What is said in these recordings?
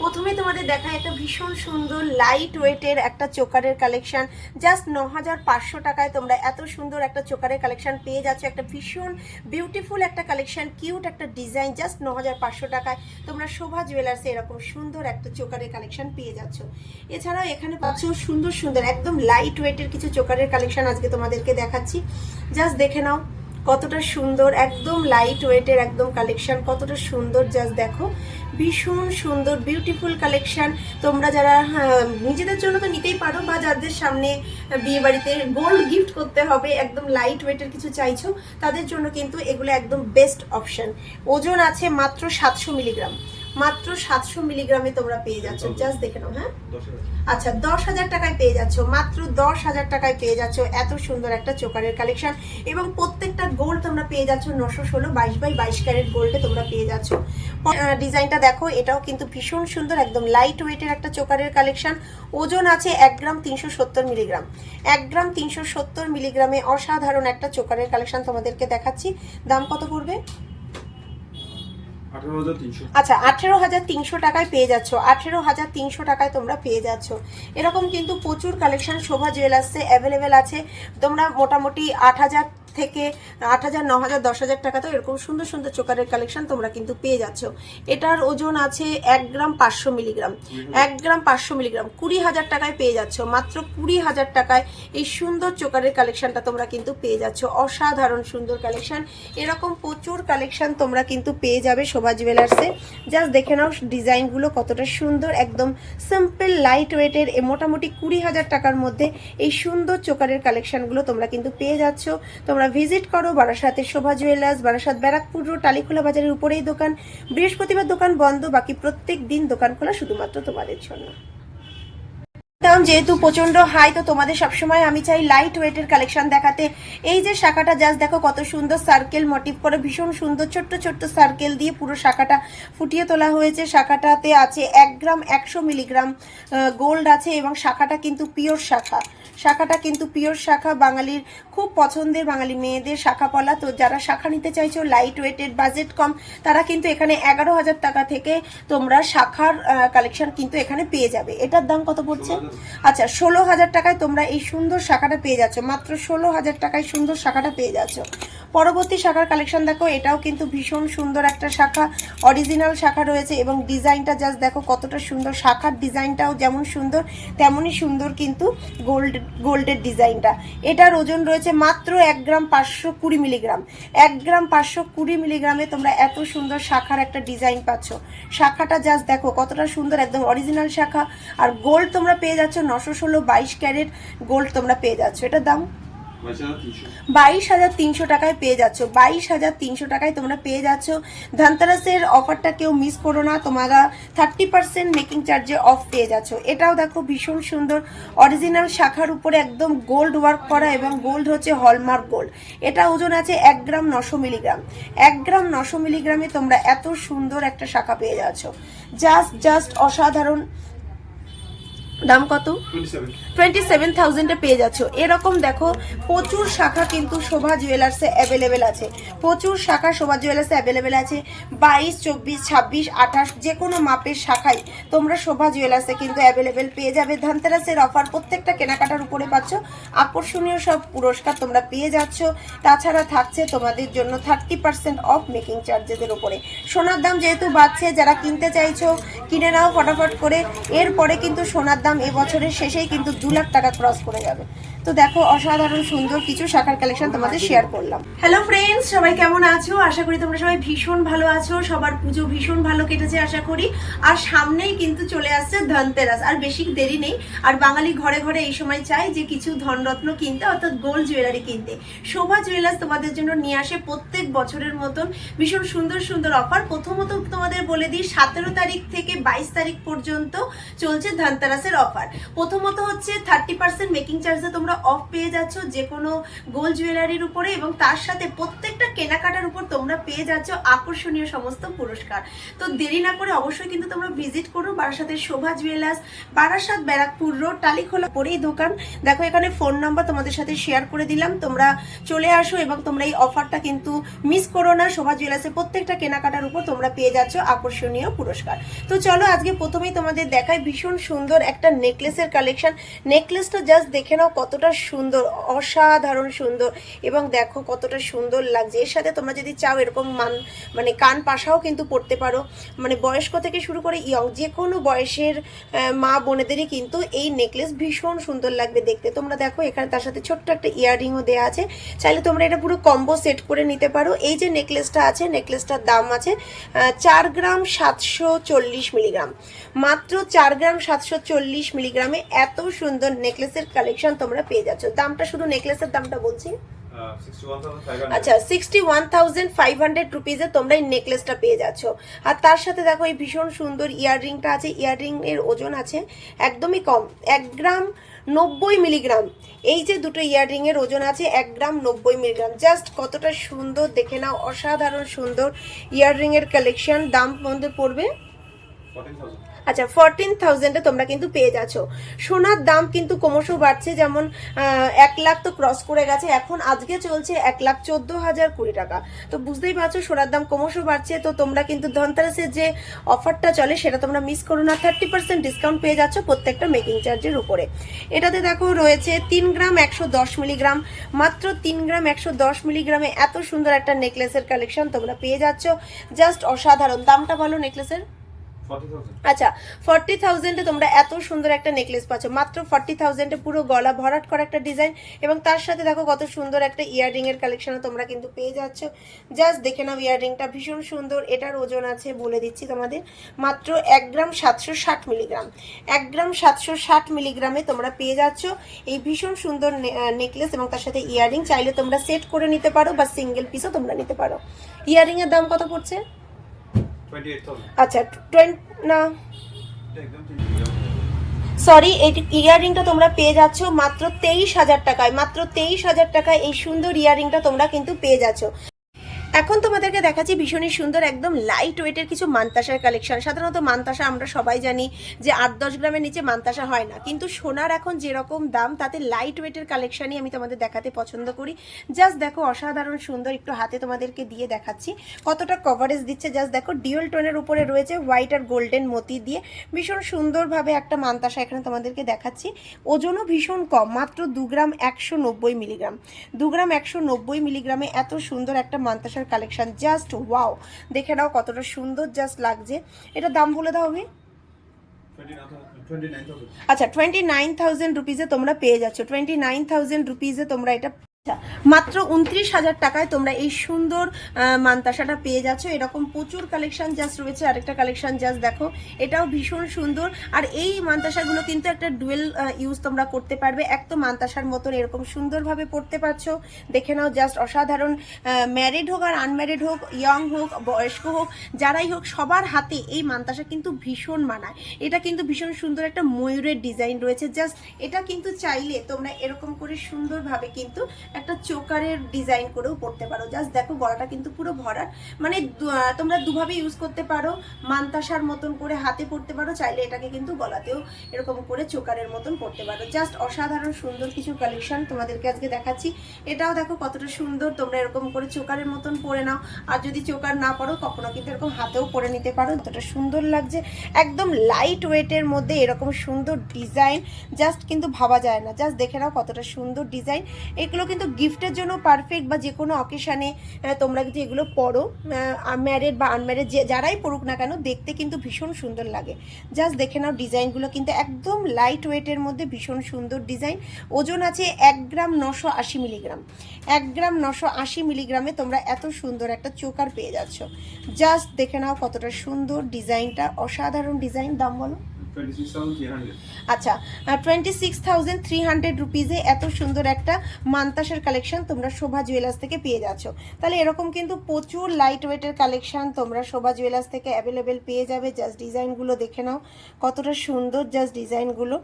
প্রথমে তোমাদের দেখা একটা ভীষণ সুন্দর লাইট ওয়েটের একটা চোকারের কালেকশন জাস্ট ন হাজার পাঁচশো টাকায় তোমরা এত সুন্দর একটা চোকারের কালেকশন পেয়ে যাচ্ছ। একটা ভীষণ বিউটিফুল একটা কালেকশন কিউট একটা ডিজাইন জাস্ট ন হাজার পাঁচশো টাকায় তোমরা শোভা জুয়েলার্সে এরকম সুন্দর একটা চোকারের কালেকশন পেয়ে যাচ্ছ। এছাড়াও এখানে পাচ্ছ সুন্দর সুন্দর, একদম লাইট ওয়েটের কিছু চোকারের কালেকশন আজকে তোমাদেরকে দেখাচ্ছি। জাস্ট দেখে নাও। কতটা সুন্দর একদম লাইট ওয়েটের একদম কালেকশন কতটা সুন্দর জাস্ট দেখো। ভীষণ সুন্দর বিউটিফুল কালেকশান তোমরা যারা হ্যাঁ, নিজেদের জন্য তো নিতেই পারো বা যাদের সামনে বিয়ে বাড়িতে গোল্ড গিফট করতে হবে একদম লাইট ওয়েটের কিছু চাইছো তাদের জন্য কিন্তু এগুলো একদম বেস্ট অপশান ওজন আছে মাত্র সাতশো মিলিগ্রাম মাত্র সাতশো মিলিগ্রামে তোমরা পেয়ে যাচ্ছ। জাস্ট দেখে নাও হ্যাঁ? আচ্ছা দশ হাজার টাকায় পেয়ে যাচ্ছ। মাত্র দশ হাজার টাকায় পেয়ে যাচ্ছ। এত সুন্দর একটা চোকারের কালেকশন এবং প্রত্যেকটা গোল্ড তোমরা পেয়ে যাচ্ছ নশো ষোলো বাইশ বাই বাইশ ক্যারেট গোল্ডে তোমরা পেয়ে যাচ্ছ। ডিজাইনটা দেখো এটাও কিন্তু ভীষণ সুন্দর একদম লাইট ওয়েটের একটা চোকারের কালেকশন ওজন আছে এক গ্রাম তিনশো সত্তর মিলিগ্রাম। এক গ্রাম তিনশো সত্তর মিলিগ্রামে অসাধারণ একটা চোকারের কালেকশন তোমাদেরকে দেখাচ্ছি। দাম কত পড়বে? আচ্ছা আঠেরো হাজার তিনশো টাকায় পেয়ে যাচ্ছ। আঠেরো হাজার তিনশো টাকায় তোমরা পেয়ে যাচ্ছ। এরকম কিন্তু প্রচুর কালেকশন শোভা জুয়েলার্সে অ্যাভেলেবেল আছে। তোমরা মোটামুটি আট হাজার থেকে আট হাজার ন হাজার দশ হাজার টাকা তো এরকম সুন্দর সুন্দর চোকারের কালেকশন তোমরা কিন্তু পেয়ে যাচ্ছ। এটার ওজন আছে এক গ্রাম পাঁচশো মিলিগ্রাম। এক গ্রাম পাঁচশো মিলিগ্রাম। কুড়ি হাজার টাকায় পেয়ে যাচ্ছ। মাত্র কুড়ি হাজার টাকায় এই সুন্দর চোকারের কালেকশনটা তোমরা কিন্তু পেয়ে যাচ্ছ। অসাধারণ সুন্দর কালেকশন এরকম প্রচুর কালেকশন তোমরা কিন্তু পেয়ে যাবে শোভা জুয়েলার্সে জাস্ট দেখে নাও ডিজাইনগুলো কতটা সুন্দর একদম সিম্পল লাইট ওয়েটের মোটামুটি কুড়ি হাজার টাকার মধ্যে এই সুন্দর চোকারের কালেকশনগুলো তোমরা কিন্তু পেয়ে যাচ্ছ। তোমরা ভিজিট করো বারাসাতের শোভা জুয়েলার্স, বারাসাত ব্যারাকপুর রোড, টালিখোলা বাজারের উপরেই দোকান। বৃহস্পতিবার দোকান বন্ধ, বাকি প্রত্যেক দিন দোকান খোলা শুধুমাত্র তোমাদের জন্য। দাম যেহেতু প্রচণ্ড হাই তো তোমাদের সবসময় আমি চাই লাইট ওয়েটের কালেকশন দেখাতে। এই যে শাখাটা জাস্ট দেখো কত সুন্দর সার্কেল মোটিভ করে, ভীষণ সুন্দর ছোট্ট ছোট্ট সার্কেল দিয়ে পুরো শাখাটা ফুটিয়ে তোলা হয়েছে। শাখাটাতে আছে এক গ্রাম একশো মিলিগ্রাম গোল্ড আছে এবং শাখাটা কিন্তু পিওর শাখা। শাখাটা কিন্তু পিওর শাখা। বাঙালির খুব পছন্দের বাঙালি মেয়েদের শাখা পলা তো যারা শাখা নিতে চাইছো লাইট ওয়েটেড বাজেট কম তারা কিন্তু এখানে এগারো হাজার টাকা থেকে তোমরা শাখার কালেকশন কিন্তু এখানে পেয়ে যাবে। এটার দাম কত পড়ছে? আচ্ছা ষোলো হাজার টাকায় তোমরা এই সুন্দর শাখাটা পেয়ে যাচ্ছ। মাত্র ষোলো হাজার টাকায় সুন্দর শাখাটা পেয়ে যাচ্ছ। পরবর্তী শাখার কালেকশন দেখো, এটাও কিন্তু ভীষণ সুন্দর একটা শাখা অরিজিনাল শাখা রয়েছে এবং ডিজাইনটা জাস্ট দেখো কতটা সুন্দর, শাখার ডিজাইনটাও যেমন সুন্দর, তেমনই সুন্দর কিন্তু গোল্ড গোল্ডের ডিজাইনটা। এটার ওজন রয়েছে মাত্র এক গ্রাম পাঁচশো কুড়ি মিলিগ্রাম এক গ্রাম পাঁচশো কুড়ি মিলিগ্রামে তোমরা এত সুন্দর শাখার একটা ডিজাইন পাচ্ছ। শাখাটা জাস্ট দেখো কতটা সুন্দর, একদম অরিজিনাল শাখা। আর গোল্ড তোমরা পেয়ে যাচ্ছ নশো ষোলো বাইশ ক্যারেট গোল্ড তোমরা পেয়ে যাচ্ছ। এটার দাম? বাইশ হাজার তিনশো টাকায় পেয়ে যাচ্ছ। বাইশ হাজার তিনশো টাকায় তোমরা পেয়ে যাচ্ছ। ধানতেরাসের অফারটা কেউ মিস করো না, তোমরা থার্টি পার্সেন্ট মেকিং চার্জে অফ পেয়ে যাচ্ছ। এটাও দেখো ভীষণ সুন্দর। অরিজিনাল শাখার উপরে একদম গোল্ড ওয়ার্ক করা এবং গোল্ড হচ্ছে হলমার্ক গোল্ড এটা ওজন আছে এক গ্রাম নশো মিলিগ্রাম এক গ্রাম নশো মিলিগ্রামে তোমরা এত সুন্দর একটা শাখা পেয়ে যাচ্ছ। জাস্ট জাস্ট অসাধারণ। দাম কত? টোয়েন্টি সেভেন থাউজেন্ডে পেয়ে যাচ্ছ। এরকম দেখো প্রচুর শাখা কিন্তু শোভা জুয়েলার্সে অ্যাভেলেবেল আছে। প্রচুর শাখা শোভা জুয়েলার্সে অ্যাভেলেবেল আছে। বাইশ চব্বিশ ছাব্বিশ আঠাশ যে কোনো মাপের শাখাই তোমরা শোভা জুয়েলার্সে কিন্তু অ্যাভেলেবেল পেয়ে যাবে। ধানতেরাসের অফার প্রত্যেকটা কেনাকাটার উপরে পাচ্ছ। আকর্ষণীয় সব পুরস্কার তোমরা পেয়ে যাচ্ছ। তাছাড়া থাকছে তোমাদের জন্য থার্টি পার্সেন্ট অফ মেকিং চার্জেসের উপরে। সোনার দাম যেহেতু বাড়ছে যারা কিনতে চাইছো কিনে নাও ফটাফট করে। এরপরে কিন্তু সোনার দাম এবছরের শেষেই কিন্তু দু লাখ টাকা ক্রস করে যাবে। তো দেখো, অসাধারণ সুন্দর কিছু শাখার কালেকশন তোমাদের শেয়ার করলাম। হ্যালো ফ্রেন্ডস সবাই কেমন আছো? আশা করি তোমরা সবাই ভীষণ ভালো আছো। সবার পুজো ভীষণ ভালো কেটেছে, আশা করি। আর সামনেই কিন্তু চলে আসছে ধনতেরাস। আর বেশি দেরি নেই। আর বাঙালি ঘরে ঘরে এই সময় চাই যে কিছু ধনরত্ন কিনতে, অর্থাৎ গোল্ড জুয়েলারি কিনতে। শোভা জুয়েলার্স তোমাদের জন্য নিয়ে আসে প্রত্যেক বছরের মতন। ভীষণ সুন্দর সুন্দর অফার প্রথমত তোমাদের বলে দিই, সতেরো তারিখ থেকে বাইশ তারিখ পর্যন্ত চলছে ধনতেরাসের অফার প্রথমত হচ্ছে থার্টি পার্সেন্ট মেকিং চার্জে তোমরা অফ পেয়ে যাচ্ছ যে কোনো গোল্ড জুয়েলারির উপরে এবং তার সাথে প্রত্যেকটা কেনাকাটার উপর তোমরা পেয়ে যাচ্ছ আকর্ষণীয় সমস্ত পুরস্কার। তো দেরি না করে অবশ্যই কিন্তু তোমরা ভিজিট করো বারাসাতের শোভা জুয়েলার্স বারাসাত ব্যারাকপুর রোড টালিখোলা পরেই দোকান। দেখো এখানে ফোন নাম্বার তোমাদের সাথে শেয়ার করে দিলাম। তোমরা চলে আসো এবং তোমরা এই অফারটা কিন্তু মিস করো না। শোভা জুয়েলার্সের প্রত্যেকটা কেনাকাটার উপর তোমরা পেয়ে যাচ্ছ আকর্ষণীয় পুরস্কার। তো চলো আজকে প্রথমেই তোমাদের দেখায় ভীষণ সুন্দর একটা নেকলেসের কালেকশন নেকলেসটা জাস্ট দেখে নাও কতটা সুন্দর, অসাধারণ সুন্দর এবং দেখো কতটা সুন্দর লাগছে। এর সাথে তোমরা যদি চাও এরকম মান মানে কান পাশাও কিন্তু পড়তে পারো। মানে বয়স্ক থেকে শুরু করে ইয়ং যে কোনো বয়সের মা বোনেদেরই কিন্তু এই নেকলেস ভীষণ সুন্দর লাগবে দেখতে। তোমরা দেখো এখানে তার সাথে ছোট্ট একটা ইয়াররিংও দেওয়া আছে। চাইলে তোমরা এটা পুরো কম্বো সেট করে নিতে পারো। এই যে নেকলেসটা আছে নেকলেসটার দাম আছে চার গ্রাম সাতশো চল্লিশ মিলিগ্রাম। মাত্র চার গ্রাম সাতশো চল্লিশ চল্লিশ মিলিগ্রামে এত সুন্দর নেকলেসের কালেকশন তোমরা পেয়ে যাচ্ছ। দামটা শুধু নেকলেসের দামটা বলছি? আচ্ছা sixty one thousand five hundred রুপিজে তোমরা এই নেকলেসটা পেয়ে যাচ্ছ। আর তার সাথে দেখো এই ভীষণ সুন্দর ইয়াররিংটা আছে ইয়াররিং এর ওজন আছে একদমই কম এক গ্রাম নব্বই মিলিগ্রাম। এই যে দুটো ইয়াররিং এর ওজন আছে এক গ্রাম নব্বই মিলিগ্রাম। জাস্ট কতটা সুন্দর দেখে নাও অসাধারণ সুন্দর ইয়াররিং এর কালেকশন দাম মধ্যে পড়বে। আচ্ছা ফোরটিন থাউজেন্ডে তোমরা কিন্তু পেয়ে যাচ্ছ। সোনার দাম কিন্তু ক্রমশ বাড়ছে, যেমন এক লাখ তো ক্রস করে গেছে, এখন আজকে চলছে এক লাখ চোদ্দ হাজার কুড়ি টাকা। তো বুঝতেই পারছ, সোনার দাম ক্রমশ বাড়ছে, তো তোমরা কিন্তু ধনতেরাসের যে অফারটা চলে, সেটা তোমরা মিস করো না। থার্টি পার্সেন্ট ডিসকাউন্ট পেয়ে যাচ্ছ প্রত্যেকটা মেকিং চার্জের উপরে। এটাতে দেখো, রয়েছে তিন গ্রাম একশো দশ মিলিগ্রাম মাত্র তিন গ্রাম একশো দশ মিলিগ্রামে এত সুন্দর একটা নেকলেসের কালেকশন তোমরা পেয়ে যাচ্ছ। জাস্ট অসাধারণ। দামটা বলো নেকলেসের আচ্ছা ফর্টি থাউজেন্ডে তোমরা এত সুন্দর একটা নেকলেস পাচ্ছ। মাত্র ফর্টি থাউজেন্ডে পুরো গলা ভরাট করা একটা ডিজাইন এবং তার সাথে দেখো কত সুন্দর একটা ইয়াররিং এর কালেকশনও তোমরা কিন্তু পেয়ে যাচ্ছ। জাস্ট দেখে নাও ইয়াররিংটা ভীষণ সুন্দর। এটার ওজন আছে, বলে দিচ্ছি তোমাদের, মাত্র এক গ্রাম সাতশো ষাট মিলিগ্রাম এক গ্রাম সাতশো ষাট মিলিগ্রামে তোমরা পেয়ে যাচ্ছ এই ভীষণ সুন্দর নেকলেস এবং তার সাথে ইয়াররিং চাইলে তোমরা সেট করে নিতে পারো বা সিঙ্গেল পিসও তোমরা নিতে পারো। ইয়াররিং এর দাম কত পড়ছে? আচ্ছা না। সরি এই ইয়াররিংটা তোমরা পেয়ে যাচ্ছ মাত্র তেইশ হাজার টাকায়। মাত্র তেইশ হাজার টাকায় এই সুন্দর ইয়াররিংটা তোমরা কিন্তু পেয়ে যাচ্ছ। এখন তোমাদেরকে দেখাচ্ছি ভীষণই সুন্দর, একদম লাইট ওয়েটের কিছু মান্তাসার কালেকশন সাধারণত মান্তাসা আমরা সবাই জানি যে আট দশ গ্রামের নিচে মান্তাসা হয় না। কিন্তু সোনার এখন যেরকম দাম, তাতে লাইট ওয়েটের কালেকশনই আমি তোমাদের দেখাতে পছন্দ করি। জাস্ট দেখো, অসাধারণ সুন্দর একটু হাতে তোমাদেরকে দিয়ে দেখাচ্ছি। কতটা কভারেজ দিচ্ছে জাস্ট দেখো ডিওল টোনের উপরে রয়েছে হোয়াইট আর গোল্ডেন মতি দিয়ে। ভীষণ সুন্দরভাবে একটা মান্তাসা এখানে তোমাদেরকে দেখাচ্ছি। ওজনও ভীষণ কম, মাত্র দু গ্রাম একশো নব্বই মিলিগ্রাম। দু গ্রাম একশো নব্বই মিলিগ্রামে এত সুন্দর একটা মান্তাসার কালেকশন জাস্ট ওয়াও দেখে নাও কতটা সুন্দর জাস্ট লাগছে। এটা দাম বলে দাও আমি। আচ্ছা টোয়েন্টি নাইন থাউজেন্ড রুপিজে তোমরা পেয়ে যাচ্ছ। টোয়েন্টি নাইন থাউজেন্ড রুপিজে তোমরা এটা মাত্র উনত্রিশ হাজার টাকায় তোমরা এই সুন্দর মান্তাসাটা পেয়ে যাচ্ছ। এরকম প্রচুর কালেকশন জাস্ট রয়েছে, আরেকটা কালেকশন জাস্ট দেখো, এটাও ভীষণ সুন্দর। আর এই মান্তাসাগুলো কিন্তু একটা ডুয়েল ইউজ তোমরা করতে পারবে। এক তো মান্তাসার মতন এরকম সুন্দরভাবে পড়তে পারছ। দেখে নাও জাস্ট অসাধারণ ম্যারিড হোক আর আনম্যারিড হোক ইয়ং হোক, বয়স্ক হোক, যারাই হোক, সবার হাতে এই মান্তাসা কিন্তু ভীষণ মানায়। এটা কিন্তু ভীষণ সুন্দর একটা ময়ূরের ডিজাইন রয়েছে। জাস্ট এটা কিন্তু চাইলে তোমরা এরকম করে সুন্দরভাবে কিন্তু একটা চোকারের ডিজাইন করেও পড়তে পারো। জাস্ট দেখো, গলাটা কিন্তু পুরো ভরাট। মানে তোমরা দুভাবে ইউজ করতে পারো। মান্তাসার মতন করে হাতে পড়তে পারো, চাইলে এটাকে কিন্তু গলাতেও এরকম করে চোকারের মতন পড়তে পারো। জাস্ট অসাধারণ সুন্দর কিছু কালেকশন তোমাদেরকে আজকে দেখাচ্ছি। এটাও দেখো কতটা সুন্দর, তোমরা এরকম করে চোকারের মতন পরে নাও। আর যদি চোকার না পড়ো কখনো কিন্তু এরকম হাতেও পরে নিতে পারো। কতটা সুন্দর লাগছে, একদম লাইট ওয়েটের মধ্যে এরকম সুন্দর ডিজাইন জাস্ট কিন্তু ভাবা যায় না। জাস্ট দেখে নাও কতটা সুন্দর ডিজাইন এগুলো কিন্তু গিফটের জন্য পারফেক্ট বা যে কোনো অকেশানে তোমরা যদি এগুলো পরো ম্যারেড বা আনম্যারেড যে, যারাই পড়ুক না কেন, দেখতে কিন্তু ভীষণ সুন্দর লাগে। জাস্ট দেখে নাও ডিজাইনগুলো কিন্তু একদম লাইট ওয়েটের মধ্যে ভীষণ সুন্দর ডিজাইন ওজন আছে এক গ্রাম নশো আশি মিলিগ্রাম এক গ্রাম নশো আশি মিলিগ্রামে তোমরা এত সুন্দর একটা চোকার পেয়ে যাচ্ছ। জাস্ট দেখে নাও কতটা সুন্দর ডিজাইনটা অসাধারণ ডিজাইন দাম বলো। আচ্ছা twenty six thousand three hundred রুপিজে এত সুন্দর একটা মান্তাসের কালেকশন তোমরা শোভা জুয়েলার্স থেকে পেয়ে যাচ্ছ। তাহলে এরকম কিন্তু প্রচুর লাইট ওয়েটের কালেকশন তোমরা শোভা জুয়েলার্স থেকে অ্যাভেলেবেল পেয়ে যাবে। জাস্ট ডিজাইনগুলো দেখে নাও। কতটা সুন্দর জাস্ট ডিজাইনগুলো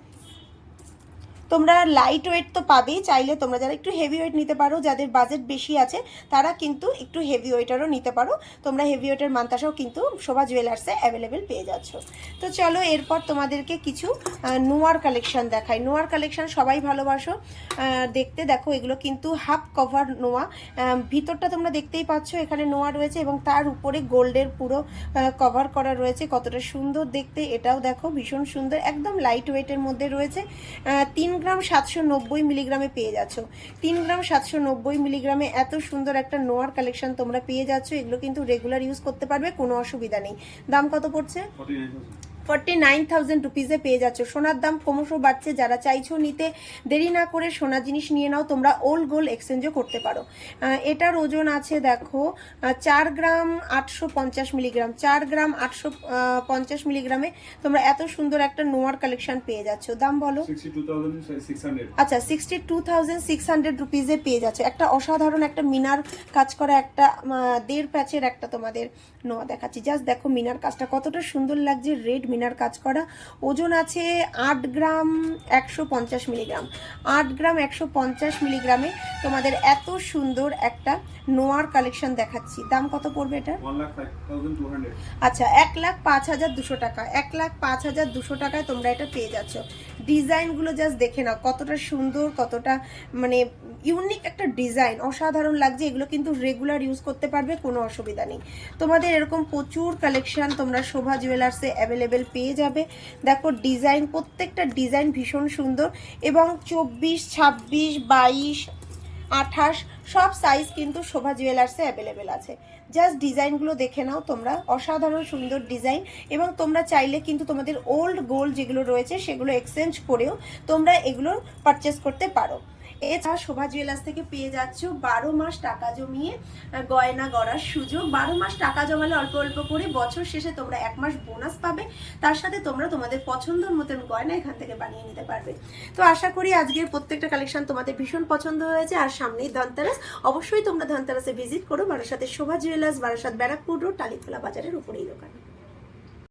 তোমরা লাইট ওয়েট তো পাবেই, চাইলে তোমরা যারা একটু হেভি ওয়েট নিতে পারো, যাদের বাজেট বেশি আছে, তারা কিন্তু একটু হেভি ওয়েটারও নিতে পারো। তোমরা হেভি ওয়েটের মান্তাসাও কিন্তু শোভা জুয়েলার্সে অ্যাভেলেবেল পেয়ে যাচ্ছ। তো চলো এরপর তোমাদেরকে কিছু নোয়ার কালেকশন দেখাই। নোয়ার কালেকশন সবাই ভালোবাসো। দেখতে দেখো, এগুলো কিন্তু হাফ কভার নোয়া ভিতরটা তোমরা দেখতেই পাচ্ছ, এখানে নোয়া রয়েছে এবং তার উপরে গোল্ডের পুরো কভার করা রয়েছে। কতটা সুন্দর দেখতে, এটাও দেখো, ভীষণ সুন্দর। একদম লাইট ওয়েটের মধ্যে রয়েছে। তিন গ্রাম সাতশো নব্বই মিলিগ্রামে পেয়ে যাচ্ছ। তিন গ্রাম সাতশো নব্বই মিলিগ্রামে এত সুন্দর একটা নোয়ার কালেকশন তোমরা পেয়ে যাচ্ছ। এগুলো কিন্তু রেগুলার ইউজ করতে পারবে, কোনো অসুবিধা নেই। দাম কত পড়ছে? ফর্টি নাইন থাউজেন্ড রুপিজে পেয়ে যাচ্ছ। সোনার দাম ক্রমশ বাড়ছে যারা চাইছো নিতে দেরি না করে সোনার জিনিস নিয়ে নাও তোমরা ওল্ড গোল্ড এক্সচেঞ্জও করতে পারো। এটার ওজন আছে দেখো চার গ্রাম আটশো পঞ্চাশ মিলিগ্রাম। চার গ্রাম আটশো পঞ্চাশ মিলিগ্রামে তোমরা এত সুন্দর একটা নোয়ার কালেকশন পেয়ে যাচ্ছ। দাম বলো। আচ্ছা sixty two thousand six hundred রুপিজে পেয়ে যাচ্ছে। একটা অসাধারণ একটা মিনার কাজ করা একটা দেড় প্যাচের একটা তোমাদের নোয়া দেখাচ্ছি। জাস্ট দেখো মিনার কাজটা কতটা সুন্দর লাগছে রেড মিনার। কাজ করা। ওজন আছে আট গ্রাম একশো পঞ্চাশ মিলিগ্রাম। আট গ্রাম একশো পঞ্চাশ মিলিগ্রামে তোমাদের এত সুন্দর একটা নোয়ার কালেকশন দেখাচ্ছি। দাম কত পড়বে এটা? আচ্ছা এক লাখ পাঁচ হাজার দুশো টাকা। এক লাখ পাঁচ হাজার দুশো টাকায় তোমরা এটা পেয়ে যাচ্ছ। ডিজাইনগুলো জাস্ট দেখে নাও। কতটা সুন্দর, কতটা মানে ইউনিক একটা ডিজাইন। অসাধারণ লাগছে, এগুলো কিন্তু রেগুলার ইউজ করতে পারবে, কোনো অসুবিধা নেই। তোমাদের এরকম প্রচুর কালেকশান তোমরা শোভা জুয়েলার্সে অ্যাভেলেবেল পেয়ে যাবে। দেখো ডিজাইন প্রত্যেকটা ডিজাইন ভীষণ সুন্দর এবং চব্বিশ, ছাব্বিশ, বাইশ আঠাশ, সব সাইজ কিন্তু শোভা জুয়েলার্সে অ্যাভেলেবেল আছে। জাস্ট ডিজাইনগুলো দেখে নাও তোমরা। অসাধারণ সুন্দর ডিজাইন এবং তোমরা চাইলে কিন্তু তোমাদের ওল্ড গোল্ড যেগুলো রয়েছে সেগুলো এক্সচেঞ্জ করেও তোমরা এগুলো পারচেস করতে পারো। এছাড়া শোভা জুয়েলার্স থেকে পেয়ে যাচ্ছ বারো মাস টাকা জমিয়ে গয়না গড়ার সুযোগ। বারো মাস টাকা জমালে অল্প অল্প করে বছর শেষে তোমরা এক মাস বোনাস পাবে। তার সাথে তোমরা তোমাদের পছন্দের মতন গয়না এখান থেকে বানিয়ে নিতে পারবে। তো আশা করি আজকের প্রত্যেকটা কালেকশন তোমাদের ভীষণ পছন্দ হয়েছে। আর সামনেই ধনতেরাস। অবশ্যই তোমরা ধনতেরাসে ভিজিট করো। বারাসাতের শোভা জুয়েলার্স, বারাসাত ব্যারাকপুর রোড টালিখোলা বাজারের উপরেই দোকান।